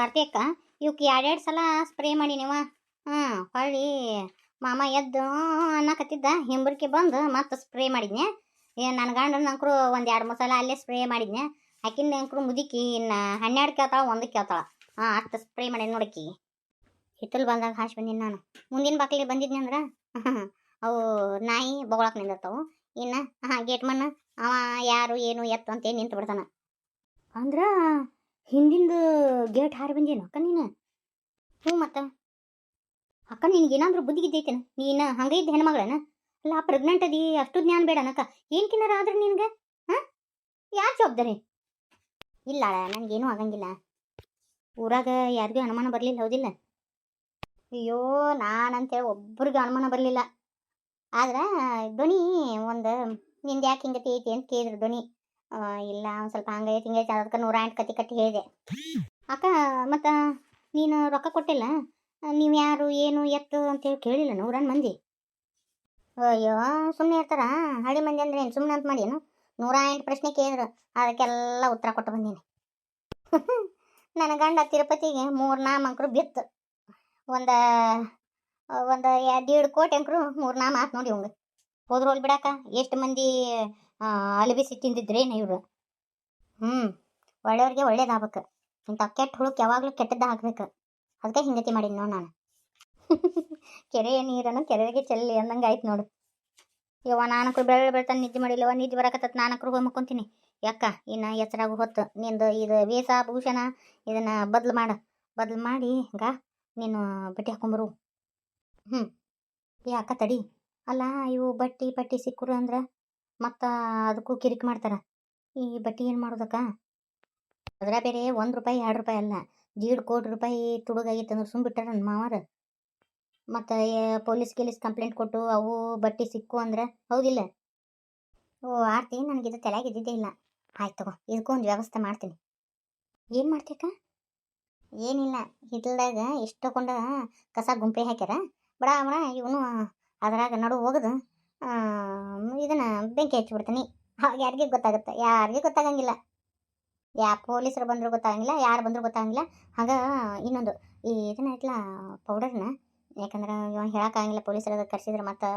ಭಾರತಿ ಅಕ್ಕ ಇವಕ್ಕೆ ಎರಡೆರಡು ಸಲ ಸ್ಪ್ರೇ ಮಾಡಿ ನೀವ ಹಾಂ ಹೊಳ್ಳಿ ಮಾಮ ಎದ್ದು ಅನ್ನಕತ್ತಿದ್ದ. ಹಿಂಬರ್ಕೆ ಬಂದು ಮತ್ತೆ ಸ್ಪ್ರೇ ಮಾಡಿದ್ನೆ ನನ್ನ ಗಂಡನ ನಂಕರು ಒಂದು ಎರಡು ಮೂರು ಸಲ ಅಲ್ಲೇ ಸ್ಪ್ರೇ ಮಾಡಿದ್ನೆ ಆಕಿನ ಅಂಕರು ಮುದುಕಿ ಇನ್ನು ಹನ್ನೆರಡು ಕೇಳ್ತಾಳ, ಒಂದು ಕೇಳ್ತಾಳ. ಹಾಂ ಅಷ್ಟು ಸ್ಪ್ರೇ ಮಾಡಿ ನೋಡಕ್ಕಿ ಹಿತ್ತಲು ಬಂದಾಗ ಹಾಸಿ ಬಂದಿನಿ ನಾನು. ಮುಂದಿನ ಬಾಕ್ಲಿಗೆ ಬಂದಿದ್ನಿ ಅಂದ್ರೆ? ಅವು ನಾಯಿ ಬೊಗಳಕ್ಕೆ ನಿಂದಿರ್ತಾವು. ಇನ್ನು, ಹಾಂ, ಗೇಟ್ ಮಣ್ಣ. ಅವ ಯಾರು ಏನು ಎತ್ತು ಅಂತೇಳಿ ನಿಂತು ಬಿಡ್ತಾನ ಅಂದ್ರ ಹಿಂದಿಂದ ಗೇಟ್ ಹಾರಿ ಬಂದೇನು? ಅಕ್ಕ ನೀನು? ಹ್ಞೂ ಮತ್ತೆ. ಅಕ್ಕ ನಿನಗೆ ಏನಾದ್ರೂ ಬುದ್ಧಿ ಗಿದ್ದೈತೇನ ನೀನು ಹಂಗೆ ಇದ್ದ ಹೆಣ್ಮಗಳೇನ? ಅಲ್ಲ ಪ್ರೆಗ್ನೆಂಟ್ ಅದಿ ಅಷ್ಟು ಜ್ಞಾನ ಬೇಡ ಅನಕ್ಕ ಏನು ಕಿನ್ನರ ಆದ್ರೆ ನಿನಗೆ? ಹಾಂ? ಯಾರು ಜವಾಬ್ದಾರಿ? ಇಲ್ಲ ನನಗೇನೂ ಆಗಂಗಿಲ್ಲ. ಊರಾಗ ಯಾರಿಗೂ ಅನುಮಾನ ಬರಲಿಲ್ಲ, ಹೌದಿಲ್ಲ? ಅಯ್ಯೋ, ನಾನಂತೇಳಿ ಒಬ್ರಿಗೂ ಅನುಮಾನ ಬರಲಿಲ್ಲ. ಆದ್ರೆ ಧ್ವನಿ ಒಂದು ನಿಂದು ಯಾಕೆ ಹಿಂಗತಿ ಐತಿ ಅಂತ ಕೇಳಿದ್ರು ಧ್ವನಿ ಇಲ್ಲ, ಒಂದು ಸ್ವಲ್ಪ ಹಂಗೆ ಹಿಂಗೆ ಅದಕ್ಕೆ ನೂರ ಎಂಟು ಕತಿ ಕಟ್ಟಿ ಹೇಳಿದೆ. ಅಕ್ಕ, ಮತ್ತು ನೀನು ರೊಕ್ಕ ಕೊಟ್ಟಿಲ್ಲ? ನೀವು ಯಾರು, ಏನು, ಎತ್ತು ಅಂತೇಳಿ ಕೇಳಿಲ್ಲ ನೂರನ್ ಮಂದಿ. ಅಯ್ಯೋ ಸುಮ್ಮನೆ ಇರ್ತಾರ? ಹಳ್ಳಿ ಮಂದಿ ಅಂದ್ರೆ ಏನು ಸುಮ್ಮನೆ ಅಂತ ಮಾಡೇನು ನೂರ ಪ್ರಶ್ನೆ ಕೇಳಿದ್ರು, ಅದಕ್ಕೆಲ್ಲ ಉತ್ತರ ಕೊಟ್ಟು ಬಂದೀನಿ. ನನ್ನ ಗಂಡ ತಿರುಪತಿಗೆ ಮೂರು ನಾಮಂಕರು ಬಿತ್ತು. ಒಂದು ಒಂದು ಎರಡು ಕೋಟಿ ಅಂಕರು ಮೂರು ನಾಮ ಆತು ನೋಡಿ ಹಂಗೆ ಹೋದ್ರೋಲ್ ಬಿಡಾಕ ಎಷ್ಟು ಮಂದಿ ಅಲಬಿಸಿ ತಿಂದಿದ್ರೇನು ಇವ್ರು? ಹ್ಞೂ ಒಳ್ಳೆಯವ್ರಿಗೆ ಒಳ್ಳೇದಾಗ್ಬೇಕು. ಇಂಥ ಕೆಟ್ಟ ಹುಳುಕ್ ಯಾವಾಗಲೂ ಕೆಟ್ಟದ್ದು ಹಾಕ್ಬೇಕು. ಅದಕ್ಕೆ ಹಿಂಗತಿ ಮಾಡಿದ್ ನೋಡಿ ನಾನು. ಕೆರೆಯ ನೀರನ್ನು ಕೆರೆಗೆ ಚೆಲ್ಲಿ ಅಂದಂಗೆ ಆಯ್ತು ನೋಡು. ಯವ್ವ, ನಾನಕ್ರು ಬೆಳೆ ಬೆಳ್ತಾನೆ ನಿದ್ದೆ ಮಾಡಿಲ್ಲವ ನಿದ್ದೆ ಬರಕತ್ತ ನಾನಕ್ರು ಹೋಗಿ ಮಕ್ಕೊಂತೀನಿ. ಯಾಕ ಇನ್ನು ಎಚ್ಚರಾಗು ಹೊತ್ತು. ನಿಂದು ಇದು ವೇಷ ಭೂಷಣ, ಇದನ್ನು ಬದಲು ಮಾಡು. ಬದಲು ಮಾಡಿ ಈಗ ನೀನು ಬಟ್ಟೆ ಹಾಕೊಂಬರು. ಹ್ಞೂ ಅಕ್ಕ ತಡಿ. ಅಲ್ಲ, ಇವು ಬಟ್ಟಿ ಪಟ್ಟಿ ಸಿಕ್ಕರು ಅಂದ್ರೆ ಮತ್ತು ಅದಕ್ಕೂ ಕಿರಿಕ್ ಮಾಡ್ತಾರ. ಈ ಬಟ್ಟೆ ಏನು ಮಾಡೋದಕ್ಕ? ಅದರ ಬೇರೆ ಒಂದು ರೂಪಾಯಿ, ಎರಡು ರೂಪಾಯಿ ಅಲ್ಲ. ದೀಡ್ ಕೋಟಿ ರೂಪಾಯಿ ತುಡುಗಾಗಿತ್ತು ಅಂದ್ರೆ ಸುಮ್ ಬಿಟ್ಟಾರ ನನ್ನ ಮಾವಾರ. ಮತ್ತು ಪೊಲೀಸ್ ಗಿಲೀಸ್ ಕಂಪ್ಲೇಂಟ್ ಕೊಟ್ಟು ಅವು ಬಟ್ಟೆ ಸಿಕ್ಕು ಅಂದ್ರೆ ಹೌದಿಲ್ಲ. ಓ, ಆರ್ತಿ, ನನಗಿದು ತಲೆಗೆ ಇದ್ದಿದ್ದೇ ಇಲ್ಲ. ಆಯ್ತು ತಗೋ ಇದಕ್ಕೂ ಒಂದು ವ್ಯವಸ್ಥೆ ಮಾಡ್ತೀನಿ. ಏನು ಮಾಡ್ತೀಕ ಏನಿಲ್ಲ ಹಿತ್ತಲ್ದಾಗ ಎಷ್ಟು ತಗೊಂಡ ಕಸ ಗುಂಪೆ ಹಾಕ್ಯಾರ. ಬಡ ಬಡ, ಇವನು ಅದ್ರಾಗ ನಡು ಹೋಗದು. ಇದನ್ನ ಬೆಂಕಿ ಹಚ್ಚಿಬಿಡ್ತೀನಿ. ಅವಾಗ ಯಾರಿಗೆ ಗೊತ್ತಾಗುತ್ತೆ? ಯಾರಿಗೆ ಗೊತ್ತಾಗಂಗಿಲ್ಲ. ಯಾ ಪೊಲೀಸರು ಬಂದರೂ ಗೊತ್ತಾಗಂಗಿಲ್ಲ, ಯಾರು ಬಂದರೂ ಗೊತ್ತಾಗಂಗಿಲ್ಲ. ಹಾಗ ಇನ್ನೊಂದು, ಈ ಇದನ್ನ ಇಟ್ಲ ಪೌಡರ್ನ ಯಾಕಂದ್ರೆ ಇವ ಹೇಳೋಕ್ಕಾಗಂಗಿಲ್ಲ ಪೊಲೀಸರು ಕರ್ಸಿದ್ರೆ ಮತ್ತು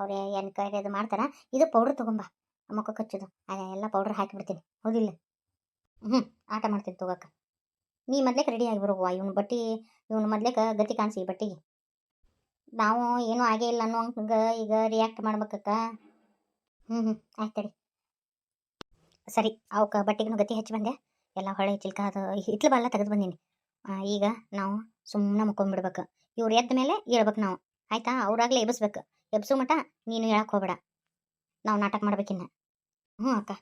ಅವ್ರು ಎನ್ಕ್ವೈರಿ ಅದು ಮಾಡ್ತಾರೆ, ಇದು ಪೌಡ್ರ್ ತೊಗೊಂಬ. ಮುಖ ಕಚ್ಚೋದು. ಎಲ್ಲ ಪೌಡ್ರ್ ಹಾಕಿಬಿಡ್ತೀನಿ. ಹೌದಿಲ್ಲ ಹ್ಞೂ ಆಟ ಮಾಡ್ತೀನಿ ತಗೋಕ. ನೀ ಮೊದ್ಲೇಕ ರೆಡಿ ಆಗಿ ಬರೋವ ಇವನು ಬಟ್ಟೆ, ಇವನು ಮೊದ್ಲೇಕ ಗತಿ ಕಾಣಿಸಿ ಬಟ್ಟೆಗೆ. ನಾವು ಏನೂ ಆಗೇ ಇಲ್ಲ ಅನ್ನೋ ಹಂಗೆ ಈಗ ರಿಯಾಕ್ಟ್ ಮಾಡ್ಬೇಕಕ್ಕ. ಹ್ಞೂ ಹ್ಞೂ ಆಯ್ತು ತಡಿ. ಸರಿ, ಅವಕ್ಕೆ ಬಟ್ಟೆಗೂ ಗತಿ ಹಚ್ಚಿ ಬಂದೆ. ಎಲ್ಲ ಹೊಳೆ ಚಿಲ್ಕ ಅದು ಹಿತ್ಲು ಬಲ್ಲ ತೆಗೆದು ಬಂದೀನಿ. ಈಗ ನಾವು ಸುಮ್ಮನೆ ಮುಕ್ಕೊಂಡ್ಬಿಡ್ಬೇಕು ಇವ್ರು ಎದ್ದ ಮೇಲೆ ಹೇಳ್ಬೇಕು ನಾವು. ಆಯ್ತಾ? ಅವ್ರಾಗಲೇ ಎಬ್ಬಿಸ್ಬೇಕು ಎಬ್ಸು ಮಟ ನೀನು ಹೇಳಕ್ಕೆ ಹೋಗ್ಬೇಡ. ನಾವು ನಾಟಕ ಮಾಡ್ಬೇಕಿನ್ನ. ಹ್ಞೂ ಅಕ್ಕ.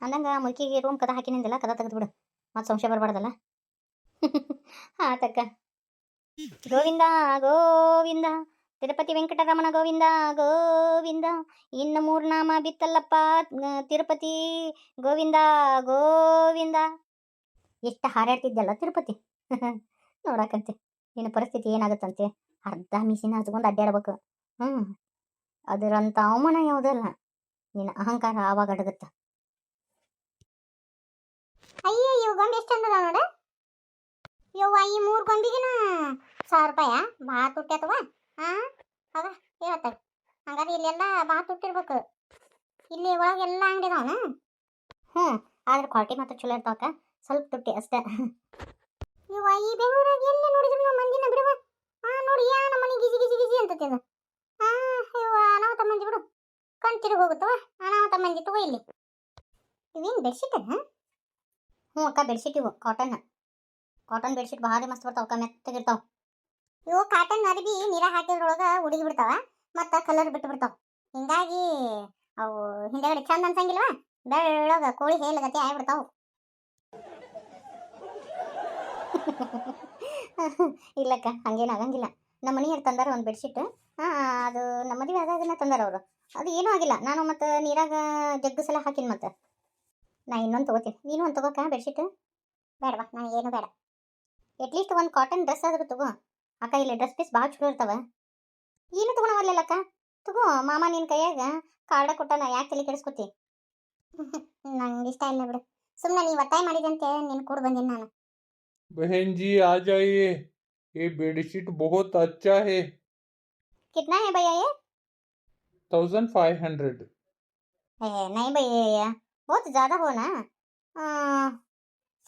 ಅಂದಂಗೆ ಮುಲ್ಕಿಗೆ ರೂಮ್ ಕದ ಹಾಕಿನಿಂದಿಲ್ಲ ಕದ ತೆಗೆದ್ಬಿಡು. ಮತ್ತೆ ಸಂಶಯ ಬರಬಾರ್ದಲ್ಲ? ಆತಕ್ಕ. ಗೋವಿಂದ ಗೋವಿಂದ. ತಿರುಪತಿ ವೆಂಕಟರಮಣ, ಗೋವಿಂದ ಗೋವಿಂದ. ಇನ್ನು ಮೂರು ನಾಮ ಬಿತ್ತಲ್ಲಪ್ಪ ತಿರುಪತಿ. ಗೋವಿಂದ ಗೋವಿಂದ. ಎಷ್ಟು ಹಾರಾಡ್ತಿದ್ದಲ್ಲ ತಿರುಪತಿ. ನೋಡಕಂತೆ ನಿನ್ನ ಪರಿಸ್ಥಿತಿ ಏನಾಗುತ್ತಂತೆ. ಅರ್ಧ ಮಿಷಿನ ಹಚ್ಕೊಂಡು ಅಡ್ಡಾಡ್ಬೇಕು. ಹ್ಞೂ ಅದರಂಥ ಅವಮಾನ ಯಾವುದಲ್ಲ ನಿನ್ನ ಅಹಂಕಾರ ಆವಾಗ ಅಡಗುತ್ತ? ಅಯ್ಯೋ ಗೊಂಬೆ ಎಷ್ಟು ಚಂದದ ನೋಡ. ಯವ್ವ, ಈ ಮೂರು ಗೊಂಬಿಗೆನ ಸಾವಿರ ರೂಪಾಯ? ಭಾಳ ತುಟ್ಟಿ ಹಾಂ ಅದ ಹೇಳ್ತ ಹಂಗಾದ್ರೆ ಇಲ್ಲೆಲ್ಲ ಭಾಳ ತುಟ್ಟಿರ್ಬೇಕು ಇಲ್ಲಿ ಒಳಗೆಲ್ಲ ಅಂಗಡಿ ಅದಾವನ ಹ್ಞೂ, ಆದ್ರೆ ಕ್ವಾಲಿಟಿ ಮಾತ್ರ ಚಲೋ ಇರ್ತಾವಕ್ಕ ಸ್ವಲ್ಪ ತುಟ್ಟಿ ಅಷ್ಟೇ. ಇವ ಈ ಬೆಂಗಳೂರಾಗ ಎಲ್ಲಿ ನೋಡಿದ್ರು ನಾವು ಮಂದಿನ ಬಿಡುವ ಹಾ ನೋಡಿ, ಯಾ ನಮ್ಮ ಮನೆ ಗಿಜಿ ಗಿಜಿ ಗಿಜಿ ಅಂತ ತಿಂದ ಹಾ ಇವ ನಾವು ಮಂದಿ ಬಿಡು. ಕಣ್ ತಿರುಗಿ ಹೋಗುತ್ತವ ನಾವು ಮಂದಿ ತಗೋ ಇಲ್ಲಿ. ಇವೇನು ಬೆಡ್ಶೀಟ್ ಹ್ಞೂ ಅಕ್ಕ ಬೆಡ್ಶೀಟ್ ಇವು ಕಾಟನ್ ಕಾಟನ್ ಬೆಡ್ಶೀಟ್ ಭಾರಿ ಮಸ್ತ್ ಬರ್ತಾವ, ಅಕ್ಕ ಮೆತ್ತಗಿರ್ತಾವ. ಇವು ಕಾಟನ್ ಅರ್ಬಿ ನೀರ ಹಾಕಿದ್ರೊಳಗ ಉಡಿದು ಬಿಡ್ತಾವ ಮತ್ತು ಕಲರ್ ಬಿಟ್ಟು ಬಿಡ್ತಾವ ಹಿಂಗಾಗಿ ಅವು ಹಿಂದೆಗಡೆ ಚಂದ ಅನ್ಸಂಗಿಲ್ವಾ? ಬೆಳ್ಳಗ ಕೋಳಿ ಹೇಲಗತಿ ಆಗ್ಬಿಡ್ತಾವ. ಇಲ್ಲಕ್ಕ, ಹಂಗೇನು ಆಗಂಗಿಲ್ಲ. ನಮ್ಮ ಮನೆಯವ್ರು ತಂದಾರ ಒಂದು ಬೆಡ್ಶೀಟ್ ಅದು ನಮ್ಮ ಮದುವೆ ಆದಾಗನ ತಂದಾರ ಅವರು. ಅದು ಏನೂ ಆಗಿಲ್ಲ. ನಾನು ಮತ್ತು ನೀರಾಗ ಜಗ್ಗು ಸಲ ಹಾಕಿನಿ ಮತ್ತೆ. ನಾ ಇನ್ನೊಂದು ತಗೋತೀನಿ. ನೀನು ಒಂದು ತಗೋಕ ಬೆಡ್ಶೀಟ್ ಬೇಡವಾ ಏನು ಬೇಡ. ಅಟ್ಲೀಸ್ಟ್ ಒಂದು ಕಾಟನ್ ಡ್ರೆಸ್ ಆದರೂ ತಗೋ ಅಕ್ಕ ಇಲ್ಲಿ ಡ್ರೆಸ್ ಪೀಸ್ ಭಾಳ ಚಲೋ ಇರ್ತಾವ ಏನು ತಗೊಳವಲ್ಲಕ್ಕ ತಗೋ ಮಾಮ ನಿನ್ನ ಕೈಯಾಗ ಕಾರ್ಡ ಕೊಟ್ಟಾನ ಯಾಕೆ ತಲೆ ಕೆಡಿಸ್ಕೊತಿ ನಂಗೆ ಇಷ್ಟ ಇಲ್ಲ ಬಿಡು ಸುಮ್ಮನೆ ನೀವು ಒತ್ತಾಯ ಮಾಡಿದಂತೆ ನಿನ್ನ ಕೂಡ ಬಂದೀನಿ ನಾನು बहन जी आ जाइए ये बेडशीट बहुत अच्छा है कितना है भैया ये थाउजेंड फाइव हंड्रेड ए, नहीं भैया बहुत ज़्यादा हो ना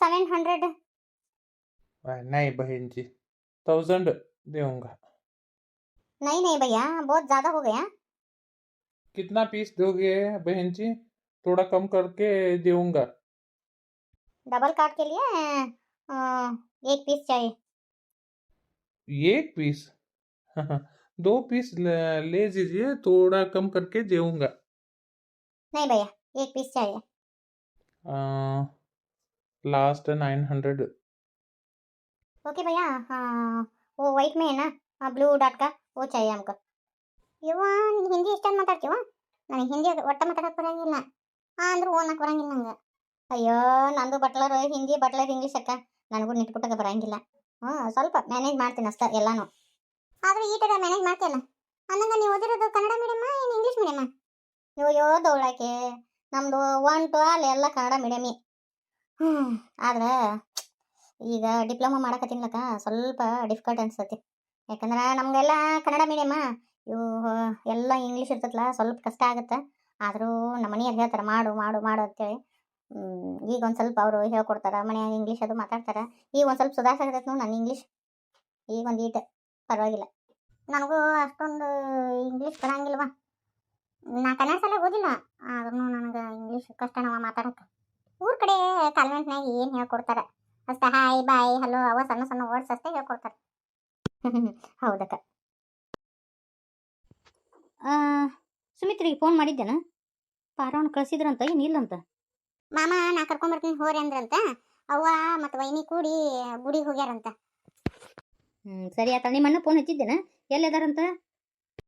सेवन हंड्रेड नहीं बहन जी थाउज़ेंड दूँगा नहीं नहीं भैया बहुत ज़्यादा हो गया। कितना पीस दोगे बहन जी? थोड़ा कम करके दूँगा डबल काट के लिए अ, एक पीस चाहिए। एक पीस दो पीस ले लीजिए थोड़ा कम करके दूँगा नहीं भैया एक पीस चाहिए। लास्ट नाइन हंड्रेड ओके भैया हाँ वो वाइट में है ना ब्लू डॉट का वो चाहिए हमको ಇವ ನೀನು ಹಿಂದಿ ಎಷ್ಟೊಂದು ಮಾತಾಡ್ತೀವ ನನಗೆ ಹಿಂದಿ ಒಟ್ಟ ಮಾತಾಡಕ್ಕೆ ಬರಂಗಿಲ್ಲ ಆ ಅಂದ್ರೆ ಓನಕ್ಕೆ ಬರಂಗಿಲ್ಲ ನಂಗೆ ಅಯ್ಯೋ ನಂದು ಬಟ್ಲರ್ ಹಿಂದಿ ಬಟ್ಲರ್ ಇಂಗ್ಲೀಷ್ ಅಕ್ಕ ನನಗೂ ನಿಟ್ಬಿಟ್ಟಕ್ಕೆ ಬರಂಗಿಲ್ಲ ಹ್ಞೂ ಸ್ವಲ್ಪ ಮ್ಯಾನೇಜ್ ಮಾಡ್ತೀನಿ ಅಷ್ಟೇ ಎಲ್ಲಾನು ಆದ್ರೆ ಈ ಥರ ಮ್ಯಾನೇಜ್ ಮಾಡ್ತಿಲ್ಲ ಅನ್ನಂಗ ನೀವು ಓದಿರೋದು ಕನ್ನಡ ಮೀಡಿಯಮ್ಮ ಏನು ಇಂಗ್ಲೀಷ್ ಮೀಡಿಯಮ್ಮ ಅಯ್ಯೋ ದೌಳಕ್ಕೆ ನಮ್ಮದು ಒನ್ ಟು ಆಲ್ ಎಲ್ಲ ಕನ್ನಡ ಮೀಡಿಯಮಿ ಹ್ಞೂ ಆದ್ರೆ ಈಗ ಡಿಪ್ಲೊಮಾ ಮಾಡಕತ್ತಿನ್ಲಕ್ಕ, ಸ್ವಲ್ಪ ಡಿಫಿಕಲ್ಟ್ ಅನ್ಸತಿ ಯಾಕಂದ್ರೆ ನಮಗೆಲ್ಲ ಕನ್ನಡ ಮೀಡಿಯಮ್ಮ ಇವು ಎಲ್ಲ ಇಂಗ್ಲೀಷ್ ಇರ್ತೈತಲ್ಲ ಸ್ವಲ್ಪ ಕಷ್ಟ ಆಗುತ್ತೆ. ಆದರೂ ನಮ್ಮ ಮನೆಯವ್ರು ಹೇಳ್ತಾರೆ, ಮಾಡು ಮಾಡು ಮಾಡು ಅಂತೇಳಿ. ಈಗ ಒಂದು ಸ್ವಲ್ಪ ಅವರು ಹೇಳ್ಕೊಡ್ತಾರೆ, ಮನೆಯಾಗ ಇಂಗ್ಲೀಷ್ ಅದು ಮಾತಾಡ್ತಾರೆ. ಈಗ ಒಂದು ಸ್ವಲ್ಪ ಸುಧಾರಿಸಾಗತೈತೆ ನೋಡಿ ನನ್ನ ಇಂಗ್ಲೀಷ್ ಈಗ ಒಂದು ಈಟ, ಪರವಾಗಿಲ್ಲ. ನನಗೂ ಅಷ್ಟೊಂದು ಇಂಗ್ಲೀಷ್ ಬರಂಗಿಲ್ವ. ನಾ ಕನ್ನಡ ಸಲ ಓದಿಲ್ಲ ಆದ್ರೂ ನನಗೆ ಇಂಗ್ಲೀಷ್ ಕಷ್ಟನವ ಮಾತಾಡಕ್ಕೆ ಊರ ಕಡೆ ಕಾನ್ವೆಂಟ್ನಾಗ ಏನು ಹೇಳ್ಕೊಡ್ತಾರೆ. ಅಷ್ಟೇ ಹಾಯ್ ಬಾಯ್ ಹಲೋ ಅವ ಸಣ್ಣ ಸಣ್ಣ ವರ್ಡ್ಸ್ ಅಷ್ಟೇ ಹೇಳ್ಕೊಡ್ತಾರೆ. ಹೌದಕ್ಕ. ಸುಮಿತ್ರಿಗೆ ಫೋನ್ ಮಾಡಿದ್ದೇನ? ಪಾರವನ್ ಕಳಿಸಿದ್ರಂತ ಏನು ಇಲ್ಲಂತ? ಮಾಮ ನಾ ಕರ್ಕೊಂಬರ್ತೀನಿ ಹೋರಿ ಅಂದ್ರಂತ. ಅವ್ವ ಮತ್ತು ವೈನಿ ಕೂಡಿ ಗುಡಿಗೆ ಹೋಗ್ಯಾರಂತ. ಹ್ಞೂ ಸರಿ ಆತ ನಿಮ್ಮ ಅಣ್ಣ ಫೋನ್ ಹಚ್ಚಿದ್ದೇನ? ಎಲ್ಲಿದಾರಂತ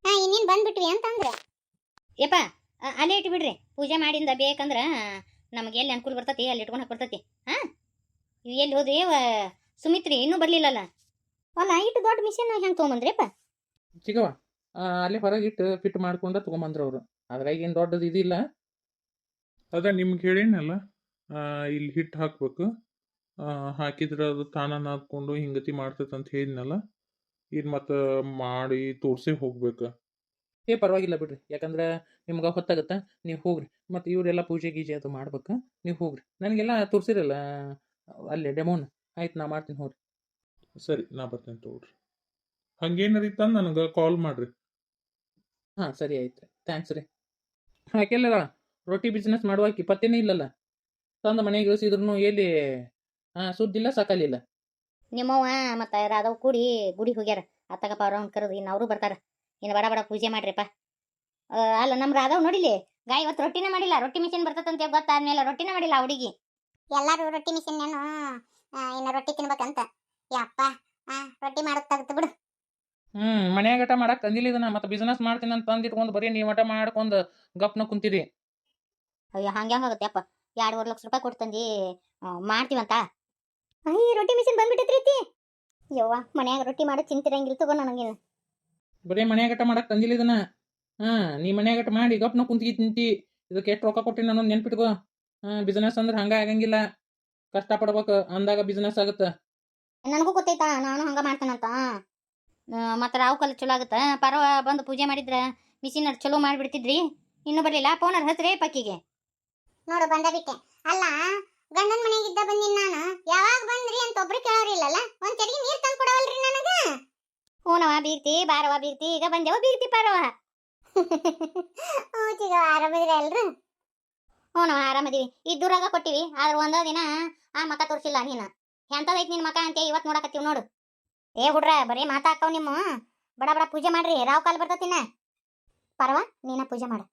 ಹಾಂ ಇನ್ನೇನು ಬಂದ್ಬಿಟ್ವಿ ಅಂತ ಅಂದ್ರೆ ಯಪ್ಪ ಅಲ್ಲೇ ಇಟ್ಬಿಡ್ರಿ. ಪೂಜೆ ಮಾಡಿಂದ ಬೇಕಂದ್ರೆ ನಮಗೆ ಎಲ್ಲಿ ಅನುಕೂಲ ಬರ್ತತಿ ಅಲ್ಲಿ ಇಟ್ಕೊಂಡು ಬರ್ತತಿ ಹಾಂ? ಎಲ್ಲಿ ಹೋದ್ರಿ? ಸುಮಿತ್ರಿ ಇನ್ನೂ ಬರಲಿಲ್ಲಲ್ಲ? ಅಲ್ಲ ಇಟ್ಟು ದೊಡ್ಡ ಮಿಷನ್ ಹೆಂಗೆ ತೊಗೊಂಬಂದ್ರಿಪ್ಪ? ಚಿಕ್ಕವ ಅಲ್ಲಿ ಹೊರಗೆ ಇಟ್ಟು ಫಿಟ್ ಮಾಡ್ಕೊಂಡು ತೊಗೊಂಬಂದ್ರು ಅವರು. ಅದ್ರಾಗ ಏನು ದೊಡ್ಡದು ಇದಿಲ್ಲ. ಅದ ನಿಮ್ಗೆ ಹೇಳಿನಲ್ಲ ಇಲ್ಲಿ ಹಿಟ್ಟು ಹಾಕ್ಬೇಕು. ಹಾಕಿದ್ರೆ ಅದು ತಾನ ನಾದ್ಕೊಂಡು ಹಿಂಗತಿ ಮಾಡ್ತೈತೆ ಅಂತ ಹೇಳಿದ್ನಲ್ಲ ಇದು ಮತ್ತೆ ಮಾಡಿ ತೋರಿಸಿ ಹೋಗ್ಬೇಕು. ಏ ಪರವಾಗಿಲ್ಲ ಬಿಡ್ರಿ. ಯಾಕಂದ್ರೆ ನಿಮ್ಗೆ ಹೊತ್ತಾಗತ್ತೆ? ನೀವು ಹೋಗ್ರಿ. ಮತ್ತು ಇವರೆಲ್ಲ ಪೂಜೆ ಗೀಜೆ ಅದು ಮಾಡ್ಬೇಕು. ನೀವು ಹೋಗ್ರಿ. ನನಗೆಲ್ಲ ತೋರಿಸಿರಲ್ಲ ಅಲ್ಲೇ ಡೆಮೋನ್ ಆಯ್ತು ನಾ ಮಾಡ್ತೀನಿ ಹೋಗ್ರಿ. ಸರಿ ನಾ ಬರ್ತೀನಿ ತಗೋರಿ ಹಂಗೇನಾರ ಇತ್ತಂದ್ರೆ ನನಗೆ ಕಾಲ್ ಮಾಡ್ರಿ. ಹಾಂ ಸರಿ ಆಯ್ತು ಥ್ಯಾಂಕ್ಸ್ ರೀ. ಹಾಕೆಲ್ಲ ರೊಟ್ಟಿ ಬಿಸ್ನೆಸ್ ಮಾಡುವಾಕಿ ಪತ್ತೇನೇ ಇಲ್ಲಲ್ಲ? ತಂದು ಮನೆಗೆ ಇಳಿಸಿದ್ರು ಎಲ್ಲಿ ಹಾಂ ಸುದ್ದಿಲ್ಲ ಸಾಕಲಿಲ್ಲ ನಿಮ್ಮವ್ವ ಮತ್ತು ರಾಧವ್ ಕೂಡಿ ಗುಡಿ ಹೋಗ್ಯಾರ. ಅತ್ತಗಪ್ಪ ಅವ್ರವ್ನ ಕರೆದು ಇನ್ನು ಅವರು ಬರ್ತಾರೆ. ಇನ್ನು ಬಡ ಬಡ ಪೂಜೆ ಮಾಡ್ರಿಪ್ಪ. ಅಲ್ಲ ನಮ್ಮ ರಾಧವ್ ನೋಡಿಲಿ ಗಾಯ ಇವತ್ತು ರೊಟ್ಟಿನೇ ಮಾಡಿಲ್ಲ. ರೊಟ್ಟಿ ಮಿಷಿನ್ ಬರ್ತದಂತ ಗೊತ್ತಾದ್ಮೇಲೆ ರೊಟ್ಟಿನೇ ಮಾಡಿಲ್ಲ ಆ ಹುಡುಗಿ. ಎಲ್ಲರೂ ರೊಟ್ಟಿ ಮಿಷಿನ್ ಏನು ಇನ್ನು ರೊಟ್ಟಿ ತಿನ್ಬೇಕಂತ. ಯಪ್ಪ ರೊಟ್ಟಿ ಮಾಡೋದು ತೆಗ್ದು ಬಿಡು. ಹ್ಮ್ ಮನ್ಯಾಗಟ ಮಾಡಕ್ ತಂದಿಲ್ಲ ಇದನ್ನ. ಮತ್ತೆ ಬಿಸ್ನೆಸ್ ಮಾಡ್ತೀನಿ ಅಂತ ತಂದು ಇಟ್ಕೊಂಡು ಬರೀ ನೀವು ಮಟ ಮಾಡ್ಕೊಂಡು ಗಪ್ನ ಕುಂತೀರಿ ಅಯ್ಯೋ ಹಂಗೆ ಆಗುತ್ತೆ ಅಪ್ಪ ಎರಡೂವರೆ ಲಕ್ಷ ರೂಪಾಯಿ ಕೊಟ್ಟು ತಂದು ಮಾಡ್ತೀವಂತ. ಅಯ್ಯ ರೊಟ್ಟಿ ಮಿಷಿನ್ ಬಂದ್ಬಿಟ್ಟೈತ್ರಿ ಐತಿ ಯವ್ವ ಮನ್ಯಾಗ ರೊಟ್ಟಿ ಮಾಡಿ ಚಿಂತಿರಂಗಿಲ್ಲ ತಗೋ ನನಗೇನು ಬರೀ ಮನ್ಯಾಗಟ ಮಾಡಕ್ ತಂದಿಲ್ಲ ಇದನ್ನ. ಹಾ ನೀ ಮನ್ಯಾಗಟ ಮಾಡಿ ಗಪ್ನ ಕುಂತಿ ತಿಂತಿ. ಇದಕ್ಕೆ ಎಷ್ಟು ರೊಕ್ಕ ಕೊಟ್ಟಿನಿ ನನ್ನ ನೆನ್ಪಿಟ್ಕೋ. ಬಿಸ್ನೆಸ್ ಅಂದ್ರೆ ಹಂಗ ಆಗಂಗಿಲ್ಲ. ಕಷ್ಟ ಪಡ್ಬೇಕು ಅಂದಾಗ ಬಿಸ್ನೆಸ್ ಆಗುತ್ತೆ. ನನಗೂ ಗೊತ್ತೈತಾ ನಾನು ಹಂಗ ಮಾಡ್ತೇನಂತ. ಮತ್ತೆ ರಾವ್ ಕಲ್ ಚಲೋ ಆಗುತ್ತ. ಪರವ ಬಂದು ಪೂಜೆ ಮಾಡಿದ್ರ ಮಿಷಿನ್ ಚಲೋ ಮಾಡಿಬಿಡ್ತಿದ್ರಿ? ಇನ್ನೂ ಬರ್ಲಿಲ್ಲ ಫೋನರ್ ಹಸ್ರೇ ಪಕ್ಕಿಗೆ. ನೋಡು ಬಂದ ಬಿಟ್ಟೆ ಅಲ್ಲ ಗಂಡನ ಮನೆಗೆ ಇದ್ದ ಬಂದಿನ ನಾನು. ಯಾವಾಗ ಬಂದ್ರಿ ಅಂತ ಒಬ್ರು ಕೇಳೋರಿಲ್ಲಲ್ಲ ಒಂದ್ ಚಡಿಗೆ ನೀರ್ ತಂದು ಕೊಡವಲ್ರಿ ನನಗ? ಹೂನವ ಬೀರ್ತಿ ಬಾರವ ಬೀರ್ತಿ. ಈಗ ಬಂದೆವ ಬೀರ್ತಿ ಪರವ. ಹ್ಞೂ ಚಿಗ ಆರಾಮಿದ್ರಿ ಅಲ್ರಿ ಹೂನವ ಆರಾಮದೀವಿ. ಇದ್ದೂರಾಗ ಕೊಟ್ಟಿವಿ, ಆದ್ರೆ ಒಂದೋ ದಿನ ಆ ಮಕ ತೋರಿಸಿಲ್ಲ ನೀನು. ಎಂಥದೈತಿ ನಿನ್ನ ಮಕ ಅಂತ ಇವತ್ತು ನೋಡಕತ್ತೀವಿ ನೋಡು. ಏ ಹುಡ್ರ, ಬರೀ ಮಾತಾಕವ್ ನಿಮ್ಮ. ಬಡ ಬಡ ಪೂಜೆ ಮಾಡ್ರಿ, ರಾವ್ ಕಾಲ್ ಬರ್ತತಿನ ಪರವ, ನೀನ ಪೂಜೆ ಮಾಡು.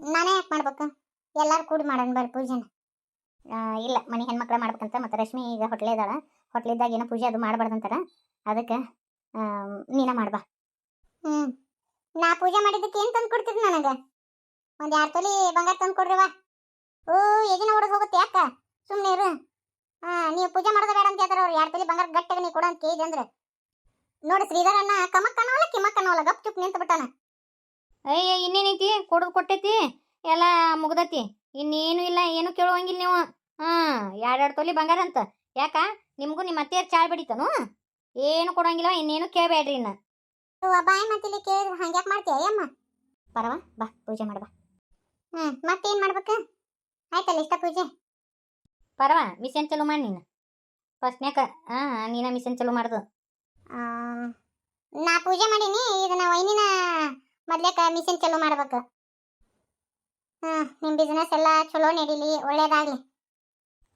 ನಾನೇ ಯಾಕೆ ಮಾಡ್ಬೇಕು? ಎಲ್ಲರೂ ಕೂಡಿ ಮಾಡೋಣ ಬರ್ರಿ ಪೂಜೆನ. ಇಲ್ಲ, ಮನೆ ಹೆಣ್ಮಕ್ಳು ಮಾಡ್ಬೇಕಂತ, ಮತ್ತೆ ರಶ್ಮಿ ಈಗ ಹೊಟ್ಲೆ ಇದಾಳ ಹೊಟ್ಲಿದ್ದಾಗ ಏನೋ ಪೂಜೆ ಅದು ಮಾಡಬಾರ್ದಂತಾರ. ಅದಕ್ಕೆ ನೀನ ಮಾಡ್ಬಾ. ಹ್ಞೂ ನಾ ಪೂಜೆ ಮಾಡಿದ್ದಕ್ಕೆ ಏನು ತಂದು ಕೊಡ್ತೀರಿ ನನಗೆ? ಒಂದು ಎರಡು ತೊಲಿ ಬಂಗಾರ ತಂದು ಕೊಡ್ರಿವಾ ಓ ಎದಿನ ಹೊಡೆದು ಹೋಗುತ್ತೆ ಯಾಕ? ಸುಮ್ಮನೆ ಇರು. ಹಾ ನೀವು ಪೂಜೆ ಮಾಡೋದು ಬೇಡ ಅಂತ ಹೇಳ್ತಾರ ಅವ್ರು ಎರಡು ತೊಲಿ ಬಂಗಾರ ಗಟ್ಟಿಗೆ ನೀವು ಕೊಡು ಅಂತ ಕೇಳಿದೆ ಅಂದ್ರೆ. ನೋಡಿ ಶ್ರೀಧರಣ್ಣ ಕಮಕ್ಕನವಲ್ಲ ಕಿಮ್ಮಕ್ಕನವಲ್ಲ ಗಪ್ ಚುಪ್ ನಿಂತು ಬಿಟ್ಟಾನ ಅಯ್ಯ ಇನ್ನೇನೈತಿ? ಕೊಡೋದು ಕೊಟ್ಟೈತಿ? ಎಲ್ಲ ಮುಗ್ದತಿ. ಇನ್ನೇನು ಇಲ್ಲ ಏನು ಕೇಳುವಂಗಿಲ್ಲ ನೀವು. ಹಾ ಎರಡೆರಡು ತೊಲಿ ಬಂಗಾರ ಅಂತ. ಯಾಕ? ನಿಮಗೂ ನಿಮ್ಮ ಅತ್ತೆಯರ್ ಚಾಳ್ ಬಿಡಿತನು? ಏನು ಕೊಡೋಂಗಿಲ್ಲ ಇನ್ನೇನು ಕೇಳಬೇಡ್ರಿ ಇನ್ನ. ಬಾಯ್ ಮತ್ತಿಲ್ಲಿ ಕೇಳಿದ್ರೆ ಹಂಗ್ಯಾಕೆ ಮಾಡ್ತೀಯ ಅಮ್ಮ ಪರವಾ ಬಾ ಪೂಜೆ ಮಾಡ್ಬಾ ಹ್ಞೂ ಮತ್ತೇನ್ ಮಾಡ್ಬೇಕು? ಆಯ್ತಲ್ಲ ಇಷ್ಟ ಪೂಜೆ? ಪರವ ಮಿಷನ್ ಚಲೋ ಮಾಡಿ ನೀನು. ಫಸ್ಟ್ನ್ಯಾಕ ಹಾ ನೀನ ಮಿಷನ್ ಚಲೋ ಮಾಡ್ದು? ನಾ ಪೂಜೆ ಮಾಡೀನಿ ಇದನ್ನ ವೈನಿನ ಮೊದ್ಲೇಕ ಮಿಷನ್ ಚಲೋ ಮಾಡ್ಬೇಕು. ಹ್ಮ್ ನಿಮ್ ಬಿಸ್ನೆಸ್ ಎಲ್ಲ ಚಲೋ ನಡೀಲಿ ಒಳ್ಳೇದಾಗ್ಲಿ.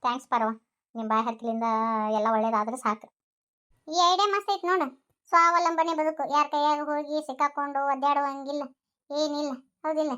ಥ್ಯಾಂಕ್ಸ್ ಪರವ ನಿಮ್ಮ ಬಾಯಿ ಹತ್ತಲಿಂದ ಎಲ್ಲ ಒಳ್ಳೇದಾದ್ರೆ ಸಾಕು. ಈ ಐಡಿಯಾ ಮಸ್ತ್ ಐತೆ ನೋಡು ಸ್ವಾವಲಂಬನೆ ಬದುಕು. ಯಾರ ಕೈಯಾಗ ಹೋಗಿ ಸಿಕ್ಕಾಕೊಂಡು ಒದ್ದಾಡುವಂಗಿಲ್ಲ ಏನಿಲ್ಲ ಹೌದಿಲ್ಲ?